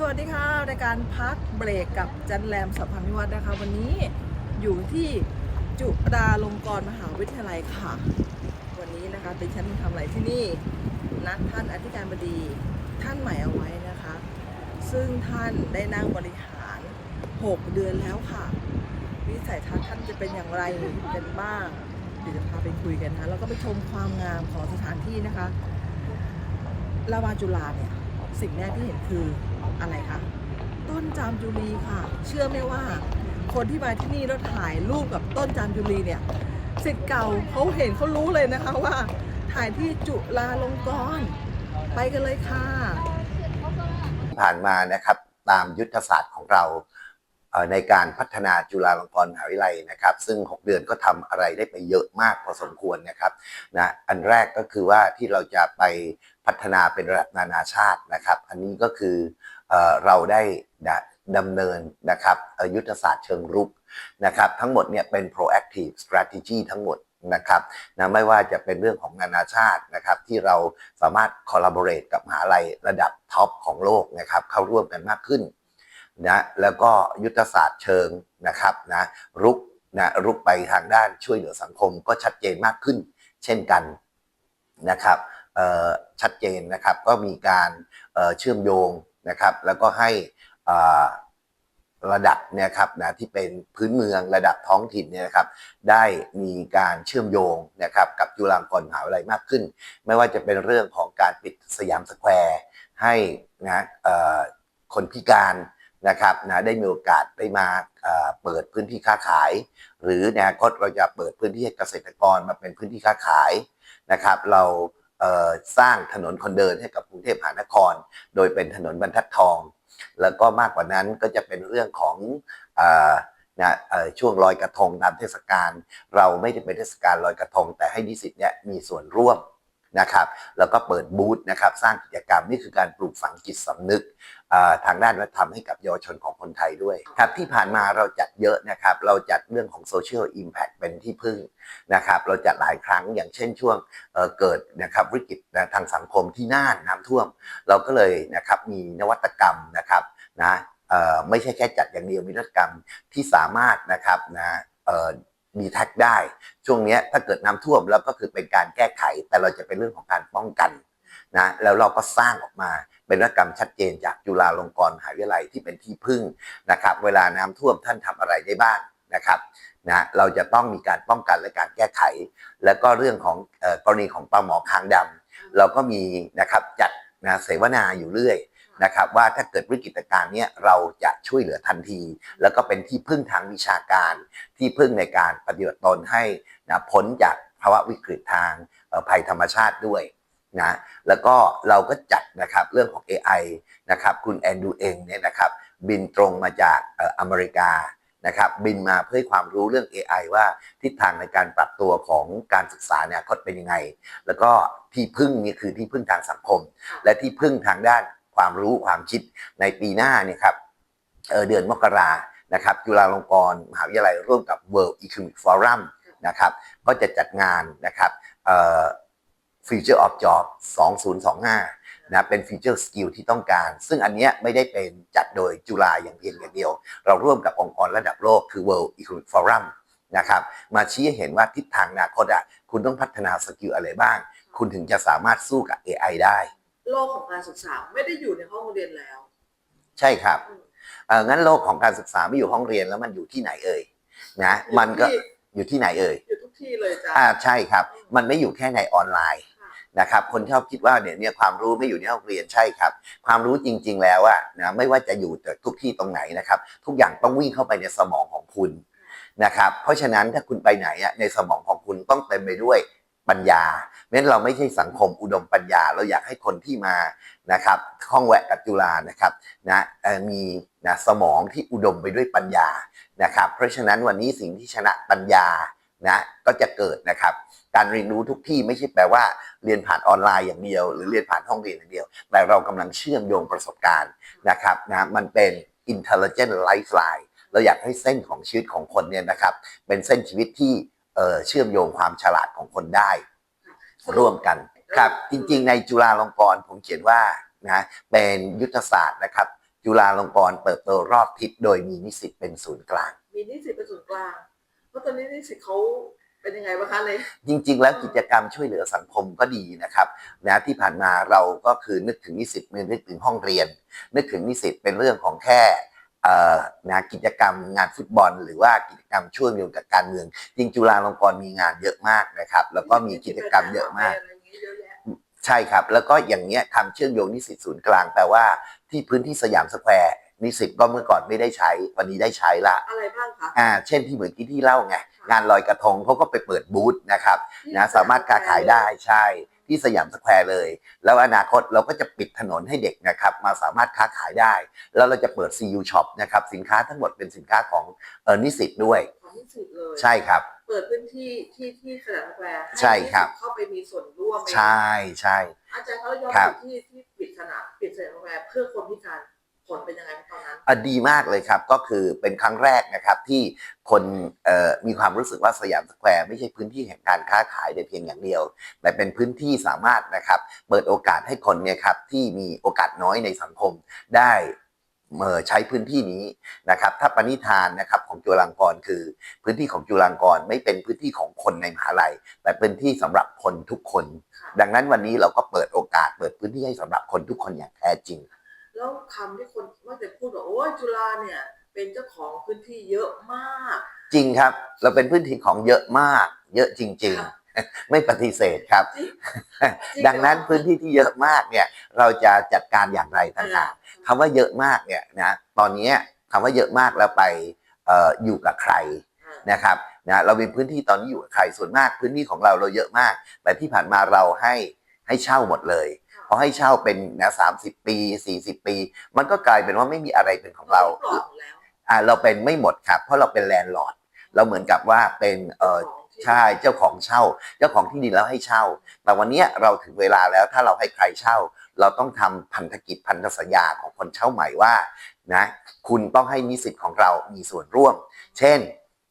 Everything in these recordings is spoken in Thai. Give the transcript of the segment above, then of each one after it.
สวัสดีค่ะรายการพักเบรกกับจันแรมสัพพันวิวัฒน์นะคะ วันนี้อยู่ที่จุฬาลงกรณ์มหาวิทยาลัยค่ะ วันนี้นะคะดิฉันทำอะไรที่นี่นัดท่านอธิการบดีท่านใหม่เอาไว้นะคะ ซึ่งท่านได้นั่งบริหาร 6 เดือนแล้วค่ะ วิสัยทัศน์ท่านจะเป็นอย่างไรกันบ้างเดี๋ยวจะพาไปคุยกันนะคะแล้วก็ไปชมความงามของสถานที่นะคะลาวาจุฬาเนี่ย สิ่งแรกที่เห็นคืออะไรคะต้นจามจุลีค่ะ เชื่อไหมว่า คนที่มาที่นี่แล้วถ่ายรูปกับต้นจามจุลีเนี่ยสิทธิ์เก่าเขาเห็นเขารู้เลยนะคะว่า ถ่ายที่จุฬาลงกรณ์ไปกันเลยค่ะที่ผ่านมานะครับตามยุทธศาสตร์ของเราในการพัฒนาจุฬาลงกรณ์มหาวิทยาลัยนะครับ ซึ่ง 6 เดือนก็ทำอะไรได้ไปเยอะมากพอสมควรนะครับนะอันแรกก็คือว่าที่เราจะไป พัฒนาเป็นระดับนานาชาตินะครับ อันนี้ก็คือเราได้ดำเนินนะครับยุทธศาสตร์เชิงรุกนะครับทั้งหมดเนี่ยเป็น proactive strategy ทั้งหมดนะครับนะไม่ว่าจะเป็นเรื่องของนานาชาตินะครับที่เราสามารถ collaborate กับมหาลัยระดับท็อปของโลกนะครับเข้าร่วมกันมากขึ้นนะแล้วก็ยุทธศาสตร์เชิงนะครับนะรุกนะรุกไปทางด้านช่วยเหลือสังคมก็ชัดเจนมากขึ้น เช่นกันนะครับ ชัดเจนนะครับ ก็มีการเชื่อมโยงนะครับ แล้วก็ให้ระดับเนี่ยครับนะที่เป็นพื้นเมืองระดับท้องถิ่นเนี่ยนะครับ ได้มีการเชื่อมโยงนะครับกับจุฬาลงกรณ์มหาวิทยาลัยมากขึ้น ไม่ว่าจะเป็นเรื่องของการปิดสยามสแควร์ให้นะคนพิการนะครับนะได้มีโอกาสได้มาเปิดพื้นที่ค้าขาย หรือในอนาคตเราจะเปิดพื้นที่ให้เกษตรกรมาเป็นพื้นที่ค้าขายนะครับ เรา สร้างถนนคนเดินให้กับกรุงเทพมหานคร โดยเป็นถนนบรรทัดทอง แล้วก็มากกว่านั้นก็จะเป็นเรื่องของเอ่อนะเอ่อช่วงลอยกระทงตามเทศกาลเราไม่ได้เป็นเทศกาลลอยกระทง แต่ให้นิสิตเนี่ยมีส่วนร่วม นะครับแล้วก็เปิดบูธนะครับสร้างกิจกรรมนี่คือการปลูกฝังจิตสำนึกทางด้านวัฒนธรรมให้กับเยาวชนของคนไทยด้วยครับที่ผ่านมาเราจัดเยอะนะครับเราจัดเรื่องของ Social Impact เป็นที่พึ่งนะครับเราจัดหลายครั้งอย่างเช่นช่วงเเกิดนะครับวิกฤตนะทางสังคมที่น่านน้ำท่วม เราก็เลยนะครับมีนวัตกรรมนะครับนะไม่ใช่แค่จัดอย่างเดียวมีนวัตกรรมที่สามารถนะครับนะ เอ่อมีแท็กได้ ช่วงนี้ถ้าเกิดน้ำท่วมแล้วก็คือเป็นการแก้ไข แต่เราจะเป็นเรื่องของการป้องกันนะแล้วเราก็สร้างออกมาเป็นนวัตกรรมชัดเจนจากจุฬาลงกรณ์มหาวิทยาลัยที่เป็นที่พึ่งนะครับ เวลาน้ำท่วมท่านทำอะไรได้บ้างนะครับนะเราจะต้องมีการป้องกันและการแก้ไข แล้วก็เรื่องของออกรณีของปลาหมอคางดำเราก็มีนะครับจัดนะเสวนาอยู่เรื่อย นะครับว่าถ้าเกิดวิกฤตการณ์เนี้ยเราจะช่วยเหลือทันที แล้วก็เป็นที่พึ่งทางวิชาการที่พึ่งในการปฏิบัติตนให้นะพ้นจากภาวะวิกฤตทางภัยธรรมชาติด้วยนะแล้วก็เราก็จัดนะครับเรื่องของ AI นะครับคุณแอนดูเองเนี่ยนะครับบินตรงมาจากอเมริกานะครับบินมาเพื่อความรู้เรื่อง AI ว่าทิศทางในการปรับตัวของการศึกษาเนี่ยคตเป็นยังไง แล้วก็ที่พึ่งนี่คือที่พึ่งทางสังคม และที่พึ่งทางด้าน ความรู้ความคิดในปีหน้าเนี่ยครับเเดือนมกรานะครับจุฬาลงกรณ์มหาวิทยาลัยร่วมกับ World Economic Forum นะครับก็จะจัดงานนะครับ Future of Job 2025นะเป็น Future Skill ที่ต้องการ ซึ่งอันเนี้ยไม่ได้เป็นจัดโดยจุฬาอย่างเพียงอย่างเดียว เราร่วมกับองค์กรระดับโลกคือ World Economic Forum นะครับมาชี้ให้เห็นว่าทิศทางอนาคตอะคุณต้องพัฒนาสกิลอะไรบ้าง คุณถึงจะสามารถสู้กับ AI ได้ โลกของการศึกษาไม่ได้อยู่ในห้องเรียนแล้ว ใช่ครับเอองั้นโลกของการศึกษาไม่อยู่ห้องเรียนแล้วมันอยู่ที่ไหนเอ่ยนะมันก็อยู่ที่ไหนเอ่ยอยู่ทุกที่เลยจ้ะอ่าใช่ครับ มันไม่อยู่แค่ในออนไลน์ค่ะนะครับคนชอบคิดว่าเนี่ยเนี่ยความรู้ไม่อยู่ในห้องเรียนใช่ครับ ความรู้จริง ๆ แล้วอะนะไม่ว่าจะอยู่แต่ทุกที่ตรงไหนนะครับ ทุกอย่างต้องวิ่งเข้าไปในสมองของคุณนะครับ เพราะฉะนั้นถ้าคุณไปไหนอะในสมองของคุณต้องเต็มไปด้วยปัญญา เพราะฉะนั้นเราไม่ใช่สังคมอุดมปัญญา เราอยากให้คนที่มานะครับข้องแวะกับจุฬานะครับนะมีนะสมองที่อุดมไปด้วยปัญญานะครับ เพราะฉะนั้นวันนี้สิ่งที่ชนะปัญญานะก็จะเกิดนะครับ การเรียนรู้ทุกที่ไม่ใช่แปลว่าเรียนผ่านออนไลน์อย่างเดียว หรือเรียนผ่านห้องเรียนอย่างเดียว แต่เรากำลังเชื่อมโยงประสบการณ์นะครับนะมันเป็น intelligent lifeline เราอยากให้เส้นของชีวิตของคนเนี่ยนะครับ เป็นเส้นชีวิตที่เอ่อเชื่อมโยงความฉลาดของคนได้ ร่วมกันครับจริงๆ ในจุฬาลงกรณ์ผมเขียนว่านะเป็นยุทธศาสตร์นะครับ จุจุฬาลงกรณ์เติบโตรอบทิศโดยมีนิสิตเป็นศูนย์กลาง มีนิสิตเป็นศูนย์กลางเพราะตอนนี้นิสิตเขาเป็นยังไงบ้างคะเลย จริง ๆ แล้วกิจกรรมช่วยเหลือสังคมก็ดีนะครับนะที่ผ่านมาเราก็คือนึกถึงนิสิตนึกถึงห้องเรียน นึกถึงนิสิตเป็นเรื่องของแค่เอ่อ นะกิจกรรมงานฟุตบอล หรือว่ากิจกรรมช่วงเดียวกับการเมือง จริงจุฬาลงกรณ์มีงานเยอะมากนะครับ แล้วก็มีกิจกรรมเยอะมากอะไรอย่างงี้เยอะแยะใช่ครับ แล้วก็อย่างเนี้ยทำเชื่อมโยงนิสิตศูนย์กลางแปลว่าที่พื้นที่สยามสแควร์นิสิตก็เมื่อก่อนไม่ได้ใช้วันนี้ได้ใช้ละอะไรบ้างคะอ่าเช่นที่เหมือนที่ที่เล่าไงงานลอยกระทงเขาก็ไปเปิดบูธนะครับนะสามารถค้าขายได้ใช่ ที่สยามสแควร์เลย แล้วอนาคตเราก็จะปิดถนนให้เด็กนะครับมาสามารถค้าขายได้ แล้วเราจะเปิด CU Shop นะครับสินค้าทั้งหมดเป็นสินค้าของเออนิสิตด้วย ของนิสิตเลย ใช่ครับ เปิดพื้นที่ที่ที่สนามสแควร์ใช่ครับห้นิสิตเข้าไปมีส่วนร่วมใช่ใช่ อาจารย์เขายอมครับที่ที่ปิดสนามปิดสนามสแควร์เพื่อคนพิการ ผลเป็นยังไงตอนนั้นอะดีมากเลยครับ ก็คือเป็นครั้งแรกนะครับที่คนเอ่อมีความรู้สึกว่าสยามสแควร์ไม่ใช่พื้นที่แห่งการค้าขายแต่เพียงอย่างเดียว แต่เป็นพื้นที่สามารถนะครับเปิดโอกาสให้คนเนี่ยครับที่มีโอกาสน้อยในสังคมได้เมื่อใช้พื้นที่นี้นะครับ ถ้าปณิธานนะครับของจุฬาลงกรณ์คือ พื้นที่ของจุฬาลงกรณ์ไม่เป็นพื้นที่ของคนในมหาลัย แต่เป็นที่สำหรับคนทุกคนค่ะดังนั้นวันนี้เราก็เปิดโอกาสเปิดพื้นที่ให้สำหรับคนทุกคนอย่างแท้จริง แล้วคำที่คนว่าจะพูดว่าโอ้ยจุฬาเนี่ย เป็นเจ้าของพื้นที่เยอะมาก จริงครับ เราเป็นพื้นที่ของเยอะมาก เยอะจริงค่ะๆไม่ปฏิเสธครับจริงจริงดังนั้นเหรอพื้นที่ที่เยอะมากเนี่ย เราจะจัดการอย่างไรต่างหากคำว่าเยอะมากเนี่ยนะตอนนี้คำว่าเยอะมากแล้วไปเอ่ออยู่กับใครอ่านะครับนะเรามีพื้นที่ตอนนี้อยู่กับใครส่วนมาก พื้นที่ของเราเราเยอะมาก แต่ที่ผ่านมาเราให้ให้เช่าหมดเลย ค่ะพอให้เช่าเป็นนะสามสิบปีสี่สิบปี มันก็กลายเป็นว่าไม่มีอะไรเป็นของเราปลอดหมดแล้วอ่าเราเป็นไม่หมดครับเพราะเราเป็นแลนด์ลอร์ดเราเหมือนกับว่าเป็นเอ่อของที่ใช่เจ้าของเช่า เจ้าของที่ดินแล้วให้เช่า แต่วันเนี้ยเราถึงเวลาแล้วถ้าเราให้ใครเช่า เราต้องทำพันธกิจพันธสัญญาของคนเช่าใหม่ว่านะคุณต้องให้นิสิตของเรามีส่วนร่วม เช่น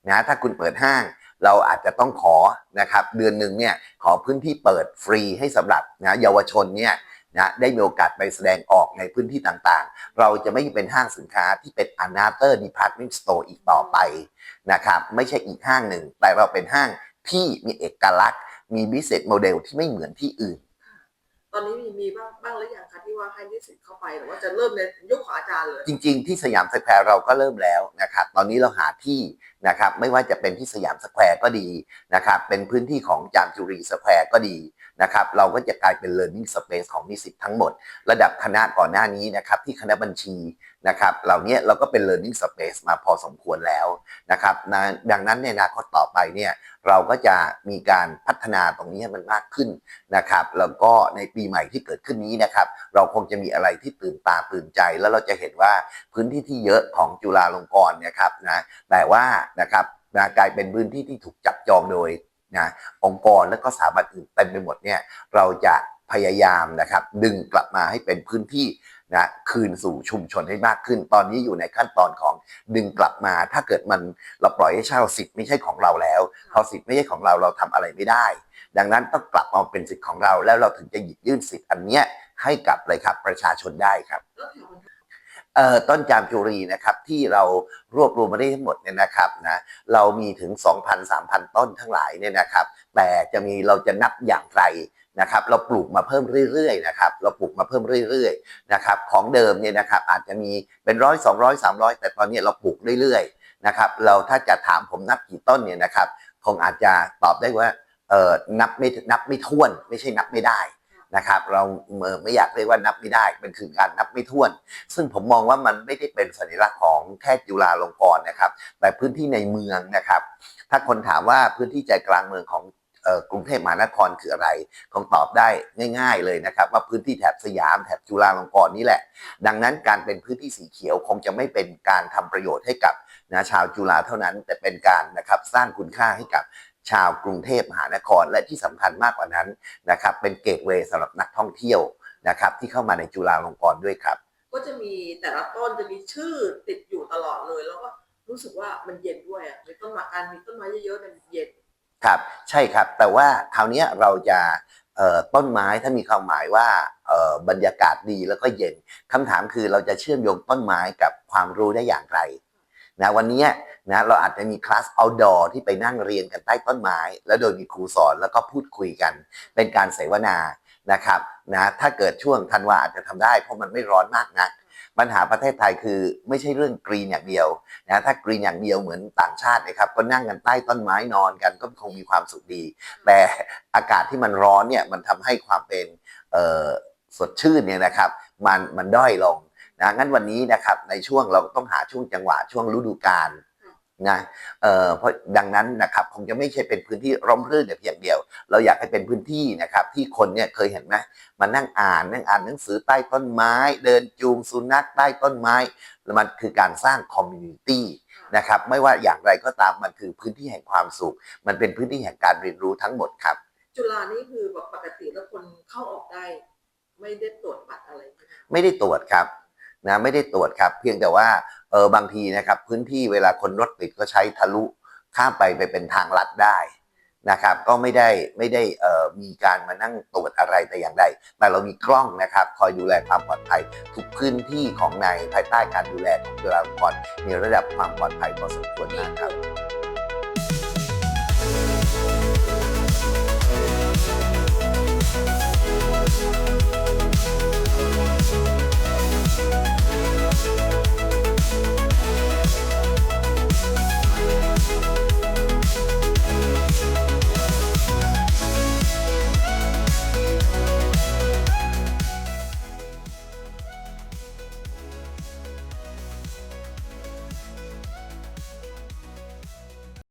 นะถ้าคุณเปิดห้าง เราอาจจะต้องขอนะครับเดือนหนึ่งเนี่ยขอพื้นที่เปิดฟรีให้สำหรับนะเยาวชนเนี่ยนะได้มีโอกาสไปแสดงออกในพื้นที่ต่างๆ เราจะไม่เป็นห้างสินค้าที่เป็น another department store อีกต่อไปนะครับไม่ใช่อีกห้างหนึ่ง แต่เราเป็นห้างที่มีเอกลักษณ์ มี business model ที่ไม่เหมือนที่อื่น อนนี้มีมีบ้างบ้างหรือยังคะที่ว่าให้นิสิตเข้าไปหรือว่าจะเริ่มในยุคของอาจารย์เลยจริง ๆ ที่สยามสแควร์เราก็เริ่มแล้วนะครับตอนนี้เราหาที่นะครับไม่ว่าจะเป็นที่สยามสแควร์ก็ดีนะครับเป็นพื้นที่ของจามจุรีสแควร์ก็ดีนะครับเราก็จะกลายเป็น learning space ของนิสิตทั้งหมด ระดับคณะก่อนหน้านี้นะครับที่คณะบัญชี นะครับเหล่านี้เราก็เป็น learning space มาพอสมควรแล้วนะครับดังนั้นในอนาคตต่อไปเนี่ยเราก็จะมีการพัฒนาตรงนี้ให้มันมากขึ้นนะครับ แล้วก็ในปีใหม่ที่เกิดขึ้นนี้นะครับ เราคงจะมีอะไรที่ตื่นตาตื่นใจ แล้วเราจะเห็นว่าพื้นที่ที่เยอะของจุฬาลงกรณ์นะครับนะแต่ว่านะครับนะกลายเป็นพื้นที่ที่ถูกจับจองโดยนะองค์กรและก็สถาบันอื่นเต็มไปหมดเนี่ยเราจะพยายามนะครับ ดึงกลับมาให้เป็นพื้นที่ นะคืนสู่ชุมชนให้มากขึ้น ตอนนี้อยู่ในขั้นตอนของดึงกลับมา ถ้าเกิดมันเราปล่อยให้เช่าสิทธิ์ไม่ใช่ของเราแล้วพอสิทธิ์ไม่ใช่ของเราเราทำอะไรไม่ได้ ดังนั้นต้องกลับมาเป็นสิทธิ์ของเรา แล้วเราถึงจะหยิบยื่นสิทธิ์อันเนี้ยให้กับเลยครับประชาชนได้ครับ ต้นจามจุรีนะครับที่เรารวบรวมมาได้ทั้งหมดเนี่ยนะครับนะเรามีถึง 2,000-3,000 ต้นทั้งหลายเนี่ยนะครับ แต่จะมีเราจะนับอย่างไรนะครับเราปลูกมาเพิ่มเรื่อยๆนะครับเราปลูกมาเพิ่มเรื่อยๆนะครับของเดิมเนี่ยนะครับอาจจะมีเป็นร้อยสองร้อยสามร้อยแต่ตอนนี้เราปลูกเรื่อยๆนะครับเราถ้าจะถามผมนับกี่ต้นเนี่ยนะครับคงอาจจะตอบได้ว่าเออนับไม่นับไม่ถ้วนไม่ใช่นับไม่ได้ นะครับ เราไม่อยากเรียกว่านับไม่ได้เป็นคือการนับไม่ถ้วน ซึ่งผมมองว่ามันไม่ได้เป็นสัญลักษณ์ของแค่จุฬาลงกรณ์นะครับ แต่พื้นที่ในเมืองนะครับ ถ้าคนถามว่าพื้นที่ใจกลางเมืองของกรุงเทพมหานครคืออะไรคงตอบได้ง่าย ๆเลยนะครับ ว่าพื้นที่แถบสยามแถบจุฬาลงกรณ์นี่แหละ ดังนั้นการเป็นพื้นที่สีเขียวคงจะไม่เป็นการทำประโยชน์ให้กับนะชาวจุฬาเท่านั้น แต่เป็นการนะครับสร้างคุณค่าให้กับ ชาวกรุงเทพมหานคร และที่สำคัญมากกว่านั้นนะครับเป็นเกตเวย์สำหรับนักท่องเที่ยวนะครับที่เข้ามาในจุฬาลงกรณ์ด้วยครับ ก็จะมีแต่ละต้นจะมีชื่อติดอยู่ตลอดเลยแล้วก็รู้สึกว่ามันเย็นด้วยอะมีต้นไม้การมีต้นไม้เยอะๆเนี่ยมันเย็นครับใช่ครับแต่ว่าคราวเนี้ยเราจะเอ่อต้นไม้ถ้ามีความหมายว่าเอ่อบรรยากาศดีแล้วก็เย็นคำถามคือเราจะเชื่อมโยงต้นไม้กับความรู้ได้อย่างไร นะวันนี้นะเราอาจจะมีคลาส outdoor ที่ไปนั่งเรียนกันใต้ต้นไม้ แล้วโดยมีครูสอนแล้วก็พูดคุยกัน เป็นการเสวนานะครับนะถ้าเกิดช่วงธันวาอาจจะทำได้เพราะมันไม่ร้อนมากนักปัญหาประเทศไทยคือไม่ใช่เรื่องกรีนอย่างเดียวนะถ้ากรีนอย่างเดียวเหมือนต่างชาตินะครับก็นั่งกันใต้ต้นไม้นอนกันก็คงมีความสุขดี แต่อากาศที่มันร้อนเนี่ยมันทำให้ความเป็นสดชื่นเนี่ยนะครับ มันมันด้อยลง นะงั้นวันนี้นะครับในช่วงเราต้องหาช่วงจังหวะช่วงฤดูกาลนะเอ่อเพราะดังนั้นนะครับคงจะไม่ใช่เป็นพื้นที่ร่มรื่นแต่เพียงเดียว เราอยากให้เป็นพื้นที่นะครับ ที่คนเนี่ยเคยเห็นไหมมานั่งอ่านนั่งอ่านหนังสือใต้ต้นไม้ เดินจูงสุนัขใต้ต้นไม้แล้วมันคือการสร้างคอมมูนิตี้นะครับไม่ว่าอย่างไรก็ตามมันคือพื้นที่แห่งความสุข มันเป็นพื้นที่แห่งการเรียนรู้ทั้งหมดครับ จุฬานี่คือแบบปกติแล้วคนเข้าออกได้ ไม่ได้ตรวจบัตรอะไรใช่ไหมไม่ได้ตรวจครับ นะไม่ได้ตรวจครับ เพียงแต่ว่าเออบางทีนะครับพื้นที่เวลาคนรถติดก็ใช้ทะลุข้ามไปไปเป็นทางลัดได้นะครับ ก็ไม่ได้ไม่ได้เอ่อมีการมานั่งตรวจอะไรแต่อย่างใดแต่เรามีกล้องนะครับ คอยดูแลความปลอดภัยทุกพื้นที่ของในภายใต้การดูแลของจุฬาลงกรณ์มีระดับความปลอดภัยพอสมควรมากครับ